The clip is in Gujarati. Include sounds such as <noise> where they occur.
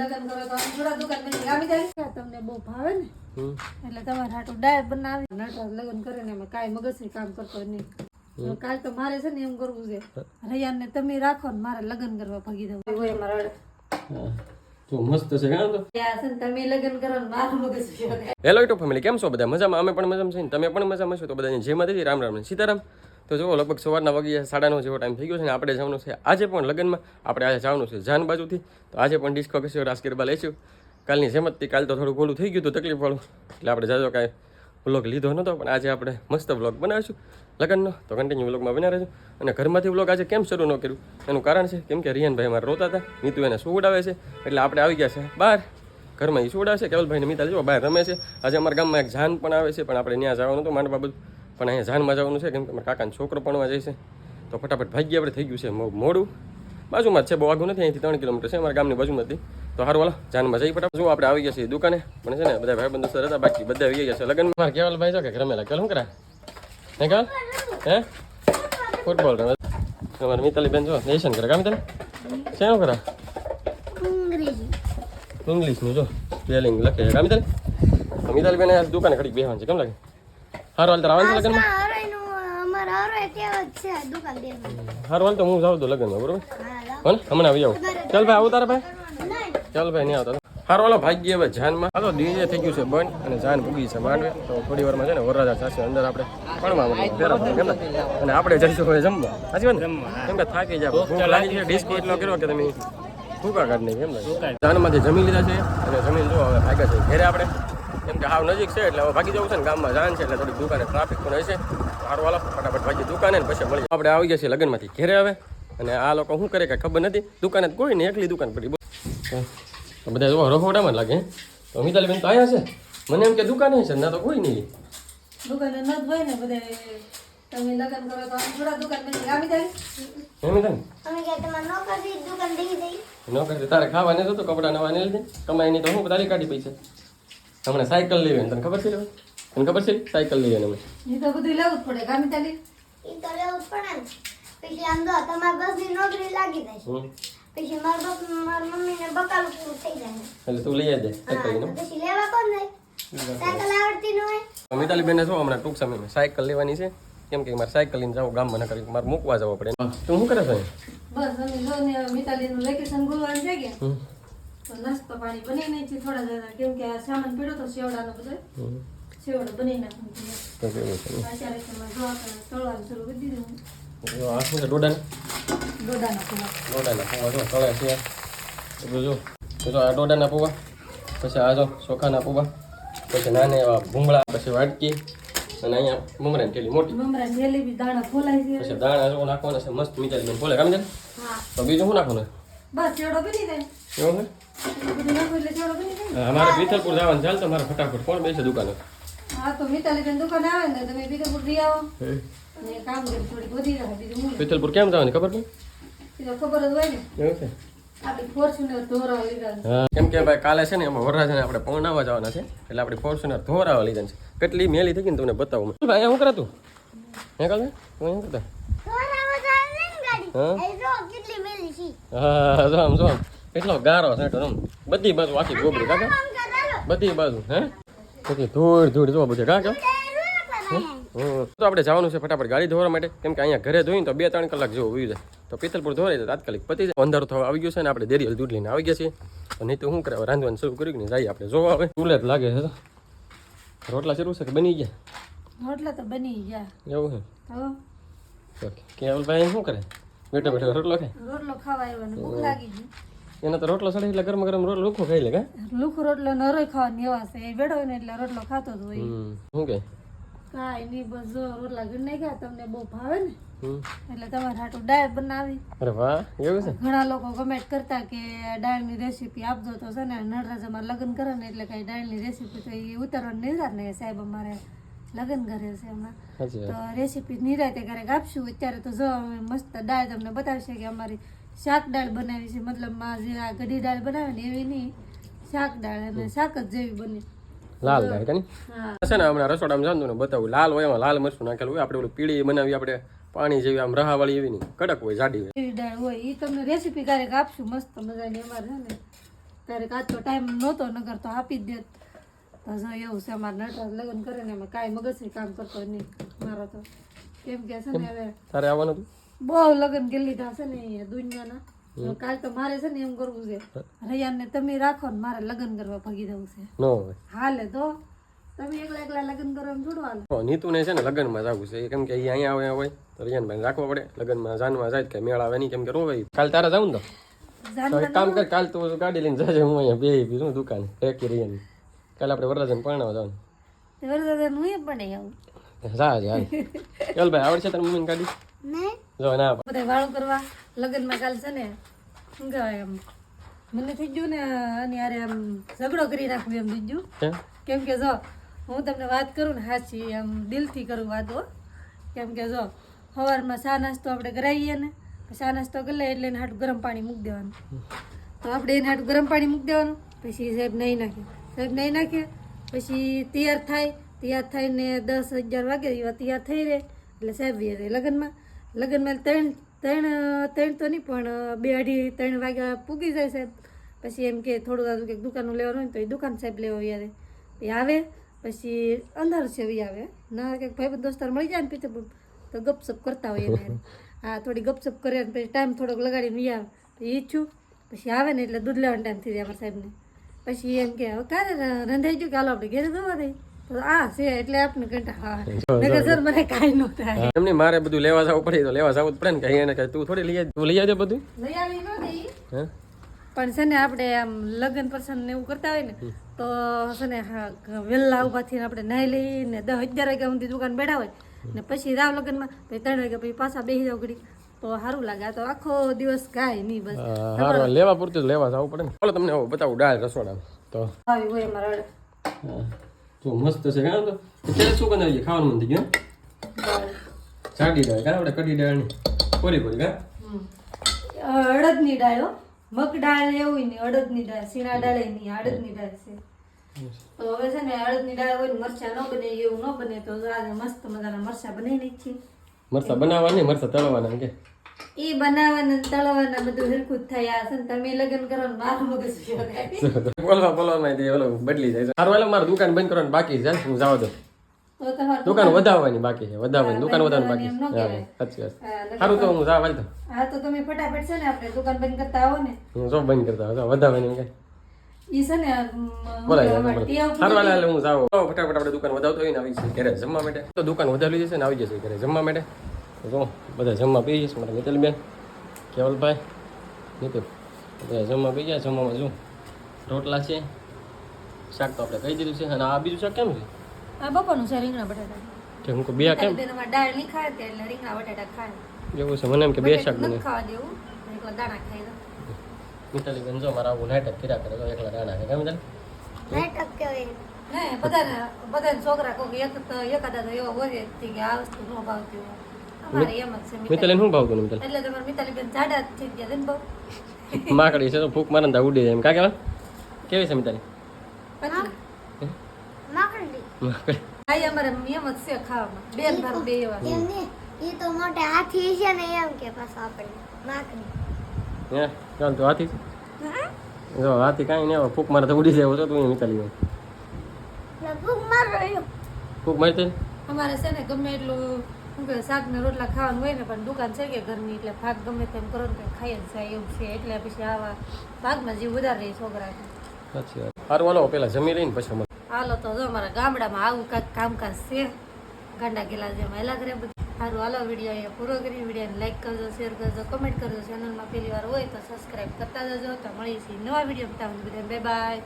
લગ્ન કરો તો થોડા દુકાન બની આવી જાય. તમને બહુ ભાવે ને? એટલે તમારે હાટું ડાયટ બનાવી. નટરાજ લગ્ન કરે ને એમાં કાંઈ મગજથી કામ કરતો નહીં. કાલ તો મારે છે ને એમ કરવું છે. રૈયાને તમે રાખો ને મારે લગ્ન કરવા ભાગી દઉં. હોય મારા હા. મસ્ત છે કાં તો? ત્યાં છે ને તમે લગન કરો ને મારું મગજ હેલો યુટ્યુબ ફેમિલી કેમ છો બધા? મજામાં? અમે પણ મજામાં છીએ તમે પણ મજામાં છો? તો બધા જેમાં હતી રામ રામ સીતારામ. તો જુઓ, લગભગ સવારના વાગ્યા સાડા નવ જેવો ટાઈમ થઈ ગયો છે ને આપણે જવાનું છે આજે પણ લગ્નમાં. આપણે આજે જવાનું છે જાન બાજુથી. તો આજે પણ ડિસ્કો કસ્યો રાસ ગરબા લઈશું. કાલની જતી કાલ તો થોડું ઘોડું થઈ ગયું હતું તકલીફવાળું એટલે આપણે જાજો કાંઈ વ્લોગ લીધો નહોતો પણ આજે આપણે મસ્ત વ્લોગ બનાવીશું લગ્નનો. તો કન્ટિન્યુ વ્લોગમાં બના રહેજો. અને ઘરમાંથી વ્લોગ આજે કેમ શરૂ ન કર્યું? એનું કારણ છે કેમ કે રિયાનભાઈ અમારે રોતા હતા. નીતુ એને સુવડાવે છે? એટલે આપણે આવી ગયા છે બહાર. ઘરમાં એ સુવડાવે છે? કેવલભાઈને મિતાલ જો બહાર રમે છે. આજે અમારા ગામમાં એક જાન પણ આવે છે, પણ આપણે ત્યાં જવાનું હતું માંડવા બધું. પણ અહીંયા જાનમાં જવાનું છે કેમ કે અમારા કાકાનો છોકરો ભણવા જાય છે. તો ફટાફટ ભાગ્ય આપણે થઈ ગયું છે મો- મોડું. બાજુમાં જ છે બહુ આગું નથી અહીંથી ત્રણ કિલોમીટર છે અમારા ગામની બાજુમાં હતી તો હારું વાલા જાનમાં જઈ ફટાફટ. જો આપણે આવી ગયા છીએ દુકાને પણ છે ને બધા ભાઈ બંધો હતા બાકી બધા આવી ગયા છે લગ્નમાં. મારે કેવલભાઈ છો કે રમેલા કેવલ શું કરા હે કેવલ હે? ફૂટબોલ રમે તમારે મિતાલી બેન જો લેશન કરે કા મિતાલી શેનું કરા? ઇંગ્લિશનું જો સ્પેલિંગ લખે છે કા મિતાલી મિતાલી બેન આ દુકાને ખડી બેહવાનું છે કેમ લાગે? હારું હાલ તાર આવવાનું છે લગ્નમાં? હારું હાલ તો હું જાઉં તો લગ્નમાં બરોબર? હો ને હમણાં આવી આવું ચાલ ભાઈ આવું તારા ભાઈ. ચાલ ભાઈ નહીં આવતા. હારો હાલો ભાગ્ય હવે જાનમાં. હાલો ડીજે થઈ ગયું છે બંધ અને જાન ભૂગી છે માંડવે. તો થોડી વારમાં છે ને વરરાજા થશે અંદર આપણે. ભણવા ને? અને આપણે જઈશું હવે જમવા. સાચી વાત ને? કેમ કે થાકી જાય ભૂખ લાગી છે ડિસ્કો એટલો કર્યો કે તમે ફૂકા કાઢ નહીં કેમ ને? જાનમાંથી જમી લીધા છે અને જમીન જો હવે ભાગ્યા છે. ઘેરે આપણે કેમ કે હાવ નજીક છે એટલે હવે ભાગી જવું છે ને ગામમાં જાન છે એટલે થોડીક દુકાને ટ્રાફિક પણ હશે સારું વાલો ફટાફટ ભાગી દુકાને ને પછી મળી આપણે આવી ગયા છીએ લગ્નમાંથી ઘેરે આવે અને આ લોકો શું કરે કે ખબર નથી. દુકાને કોઈ નહીં એકલી દુકાન પડી. તો બધા જો રખોડામાં લાગે તો મિતાલી બેન તો આવ્યા છે. મને એમ કે દુકાને છે ના તો કોઈ નહીં. દુકાને ન જ હોય ને બધા. તમે લગ્ન કરો તો થોડા દુકાન બની આવી જાય. હે મિતાલી? નો કરતી તારે ખાવા ને તો કપડા નવા ને લીધે કમાઈ નહીં તો હું તારી કાઢી પૈસા. હમણાં સાયકલ લેવી તને ખબર છે તને ખબર છે સાયકલ લેવી અમે એ તો બધું લેવું જ પડે. ગામે ચાલી એ તો લેવું જ પડે ને. પછી આમ તો તમારી બસની નોકરી લાગી જાય. પછી મારા બાપ મારા મમ્મીને બકાલું પૂરું થઈ જાય એટલે તું લઈ આવજે સાયકલ પછી લેવા કોણ જાય? સાયકલ આવડતી ન હોય. મિતાલી બેને શું હમણાં ટૂંક સમયમાં સાયકલ લેવાની છે? કેમ કે મારે સાયકલ લઈને જાવ ગામમાં ન કરી મારે મૂકવા જવા પડે. તું શું કરે છે બસ અમે જો ને મિતાલીનું વેકેશન ગુરુવારે થઈ ગયા. તો નાસ્તો પાણી બની નહીં છે થોડા જરા કેમ કે આ સામાન પીડ્યો તો સેવડાનો બધો. સેવડો બની નાખું અત્યારે તમારે તળવાનું શરૂ કરી દીધું. આ શું છે ડોડાને? દોડાના પૂરા ડોડાના પૌવા જો તળે છે. એટલું જો તો આ ડોડાના પૌવા પછી આ જો ચોખાના પૌવા પછી નાના એવા ભૂંગળા પછી વાટકી અને અહીંયા મમરાની થેલી મોટી. દાણા ફોલાય છે. પછી દાણા જો નાખવાના છે મસ્ત મીઠાઈ બેન. કામ છે તો બીજું શું નાખવાનું બસ સેવડો બની જાય. એવું છે? અમારે પીથલપુર જવાનું ચાલ તમારે મારે ફટાફટ કોણ બેસે દુકાને. હા તો મિતાલી બેન દુકાને આવે ને તમે પીથલપુર લઈ આવો. કામ કરી થોડીક વધી રહે બીજું પીથલપુર કેમ જવાની ખબર નહીં ખબર જ હોય ને. એવું છે? કેમ કે ભાઈ કાલે છે ને એમાં વરરાજાને આપણે પૌનાવા જવાના છે. એટલે આપણી ફોર્ચ્યુનર ધોરાવા લીધા છે. કેટલી મેલી થઈ ગઈ ને તમને બતાવું. ભાઈ શું કરાતું હે કાલે? તું કરતા? થોડા ને હા જો આમ જો આમ. એટલો ગારો છે બધી બાજુ આખી ગોબડી કાકા બધી બાજુ હે? બધી ધૂળ ધૂળ જોવા બધે કાકા. તો આપણે જવાનું છે ફટાફટ ગાડી ધોવા માટે. કેમ કે અહીંયા ઘરે ધોઈને તો બે ત્રણ કલાક જેવું હોય જાય. તો પિત્તલપુર ધોવાય તો તાત્કાલિક પતી જાય. અંધારો થવા આવી ગયો છે ને આપણે દેરિયલ દૂધ લઈને આવી ગયા છીએ. નહીં તો શું કરે રાંધવાનું શરૂ કર્યું કે નહીં? જઈએ આપણે જોવા આવે ચૂલે જ લાગે છે. રોટલા શરૂ છે કે બની ગયા? રોટલા તો બની ગયા. એવું છે? ઓકે કેવલભાઈ શું કરે? બેઠો બેઠો રોટલો ખાય? રોટલો ખાવા આવ્યો ને ભૂખ લાગી ગઈ. એને તો રોટલો સડે એટલે ગરમ ગરમ રોટલો લુખો ખાઈ લે કા? લુખો રોટલો નરોય ખાવાની એવા છે. એ બેડો ને એટલે રોટલો ખાતો જ હોય. શું કે? કાઈ નહીં બસ જો રોટલા ઘર નાખ્યા તમને બહુ ભાવે ને? એટલે તમારે હાટું ડાળ બનાવી. અરે વાહ એવું છે? ઘણા લોકો કમેન્ટ કરતા કે દાળની રેસીપી આપજો તો છે ને નટરાજામાં લગ્ન કરે ને એટલે કઈ દાળની રેસીપી તો એ ઉતારવાની નિરાત ને સાહેબ અમારે લગ્ન કરે છે હમણાં. તો રેસીપી નિરાતે ક્યારેક આપશું. અત્યારે તો જો અમે મસ્ત દાળ તમને બતાવશે કે અમારી શાક દાળ બનાવી છે. મતલબમાં જે આ ગઢી દાળ બનાવે ને એવી નહીં શાક દાળ અને શાક જ જેવી બની. લાલ દાળ કે હા. છે ને હમણાં રસોડામાં ને બતાવું. લાલ હોય એમાં લાલ મરચું નાખેલું હોય. આપણે ઓલું પીળી બનાવી આપણે પાણી જેવી આમ રહાવાળી એવી નહીં. કડક હોય જાડી હોય. એવી દાળ હોય. એ તમને રેસીપી ક્યારેક આપશું. મસ્ત મજાની અમારે છે ને. ક્યારેક આજ તો ટાઈમ નહોતો નગર તો આપી જ દેત. તો જો એવું છે અમારે નટરાજ લગ્ન કરે ને એમાં કાંઈ મગજથી કામ કરતો નહીં. મારો તો. કેમ કે છે ને હવે તારે આવવાનું હતું? બહુ લગ્ન કરી લીધા છે ને અહીંયા દુનિયાના. કાલ તો મારે છે ને એમ કરવું છે. રૈયાને તમે રાખો ને મારે લગ્ન કરવા ભાગી જવું છે. હાલે તો. તમે એકલા એકલા લગ્ન કરો એમ થોડું હાલે નીતુને છે ને લગ્નમાં જવું છે. કેમ કે અહીંયા આવે હોય. તો રિયાનભાઈ રાખવા પડે. લગ્નમાં જાનવા જાય કે મેળ આવે નહીં કેમ કે રોવાય કાલ તારે જવું ને તો? જાન કામ કર કાલ તું ગાડી લઈને જજે હું અહીંયા બે બીજું દુકાન. ટેકી રૈયાન. કાલ આપણે વરરાજન પરણાવા જવાનું. વરરાજન હું પણ આવું? જા જા. <laughs> ચાલ ભાઈ આવડશે તારી મમ્મીની ગાડી? નહીં જો ના બધા વાળું કરવા લગ્નમાં કાલ છે ને શું કહેવાય એમ. મને થઈ ગયું ને અને યારે આમ ઝઘડો કરી નાખવું એમ થઈ ગયું. કેમ કે જો હું તમને વાત કરું ને હાચી એમ દિલથી કરું વાતો કેમ કે જો સવારમાં ચા નાસ્તો આપણે કરાવીએ ને ચા નાસ્તો કરી લે એટલે એને હાટું ગરમ પાણી મૂકી દેવાનું. તો આપણે એને હાટું ગરમ પાણી મૂકી દેવાનું પછી સાહેબ નહીં નાખે. સાહેબ નહીં નાખે પછી તૈયાર થાય તૈયાર થઈને દસ અગિયાર વાગે એવા તૈયાર થઈ રહે. એટલે સાહેબ રહે લગ્નમાં. લગ્નમાં ત્રણ ત્રણ ત્રણ તો નહીં, પણ બે અઢી, ત્રણ વાગ્યા પૂગી જાય સાહેબ. પછી એમ કે થોડું દાદું કંઈક દુકાનનું લેવાનું હોય તો એ દુકાન સાહેબ લેવા યારે એ આવે, પછી અંદર છે એ આવે. ના કે ભાઈ દોસ્તાર મળી જાય ને પીતે તો ગપસપ કરતા હોય એને હા, થોડી ગપસપ કરે ને પછી ટાઈમ થોડોક લગાડીને ઈ આવે. એ ઈચ્છું પછી આવે ને એટલે દૂધ લેવાનો ટાઈમ થઈ જાય અમારા સાહેબને. પછી એમ કે, હવે ક્યારે રંધાઈ ગયું કે હાલો આપણે ઘેરે ધોવા દઈએ. એમની મારે બધું લેવા જવું પડે તો લેવા જવું જ પડે ને કઈ એને તું થોડી લઈ તું લઈ આવજે બધું. લઈ આવી ન પણ છે ને આપણે આમ લગ્ન પ્રસંગ ને એવું કરતા હોય ને તો છે ને વહેલા ઊભા થઈને આપણે નાહી લઈને દસ અગિયાર વાગ્યા સુધી દુકાન બેઠા હોય. ને પછી રાવ લગ્નમાં પછી ત્રણ વાગ્યા પછી પાછા બેસી જાવ ઘડી તો સારું લાગે. આ તો આખો દિવસ કાંઈ નહીં બસ. હારું લેવા પૂરતું લેવા જવું પડે ને. ચાલો તમને બતાવું ડાળ રસોડા તો. આવી હોય અમારા જો મસ્ત છે કાં તો અત્યારે શું બનાવીએ ખાવાનું મન થઈ ગયું દાળ. જાડી ડાળ કાં આપણે કઢી ડાળ કોરી કોરી કાં હમ. અડદની દાળ. મગ દાળ ને એવું નહીં અડદની દાળ સીણા દાળ નહીં અડદની દાળ છે તો હવે છે ને અડદની દાળ હોય ને મરચાં ન બને એવું ન બને તો આજે મસ્ત મજાના મરચા બનાવી નાખીએ મરસા બનાવવા નહીં મરસા તળવાના કે એ બનાવવાનું ને તળવાના બધું હરખું થયા. છે તમે લગ્ન કરો ને મારું મગજ બોલવા બોલવા બોલવામાં ઓલો બદલી જાય સારું હાલો મારે દુકાન બંધ કરવાનું બાકી છે હું જાવ દો દુકાન વધારવાની બાકી છે વધારવાની દુકાન વધારવાની બાકી છે. સાચી વાત. સારું તો હું જાવ હાલતો હા તો તમે ફટાફટ છે ને આપણે દુકાન બંધ કરતા આવો ને. હું જો બંધ કરતા આવો વધારવાની કઈ. ઈ છે ને બોલાય સારું હાલ હાલ હું જાઉં. ફટાફટ આપણે દુકાન વધાવતો હોય ને આવી જશે ઘરે જમવા માટે. તો દુકાન વધારી જશે ને આવી જશે ઘરે જમવા માટે. જો બધા જમવા પી જઈશ મારા મિતલબેન કેવલભાઈ નીતુ બધા જમવા પી ગયા જમવામાં જો રોટલા છે શાક તો આપણે કહી દીધું છે અને આ બીજું શાક કેમ છે આ બપોરનું છે રીંગણા બટાટા કે હું કહું બે કેમ બેન દાળ નહીં ખાય તે એટલે રીંગણા બટાટા ખાય એવું છે મને એમ કે બે શાક બને ખાવા દેવું એકલા દાણા ખાઈ દો મિતાલીબેન જો મારા આવું નાટક કર્યા કરે તો એકલા રાણા છે કેમ ચાલ નાટક કહેવાય ને બધાને બધાને છોકરા કોક એક એકાદા તો એવા હોય કે આ વસ્તુ ન ભાવતી હોય મિતાલી. શું ભાવ તું મિતાલી? એટલે તમારે મિતાલી બેન જાડા થઈ ગયા ને ભાવ <laughs> માકડી છે તો ફૂક મારે ને ઉડી જાય એમ. કા કેવા કેવી છે મિતાલી? માકડી. માકડી. ભાઈ અમારે એમ જ છે ખાવામાં. બેન ભાર બે એવા. એ તો મોટે હાથી છે ને એમ કે પાછું આપણે માકડી. હે? ચાલ તો હાથી છે. જો હાથી કાંઈ નહીં ફૂક મારે તો ઉડી જાય તો તું મિતાલી લગભગ મારો રહ્યો. ફૂક મારતી? અમારે છે ને ગમે એટલું શું કે રોટલા ખાવાનું હોય ને પણ દુકાન છે કે ઘરની એટલે ભાગ ગમે તેમ કરો ને કંઈ ખાઈ જ જાય એવું છે. એટલે પછી આવા ભાગમાં જીવ વધારે રહી છોકરા સાચી વાત. સારું હાલો પેલા જમી લઈને પછી. હાલો તો જો અમારા ગામડામાં આવું કાંઈક કામકાજ છે ગાંડા ગેલા જેમ હેલા કરે બધું. સારું હાલો વીડિયો અહીંયા પૂરો કરી વિડીયોને લાઈક કરજો શેર કરજો કમેન્ટ કરજો. ચેનલમાં પહેલી વાર હોય તો સબસ્ક્રાઈબ કરતા જજો. તો મળીએ છીએ નવા વીડિયો બતાવું બધા બે બાય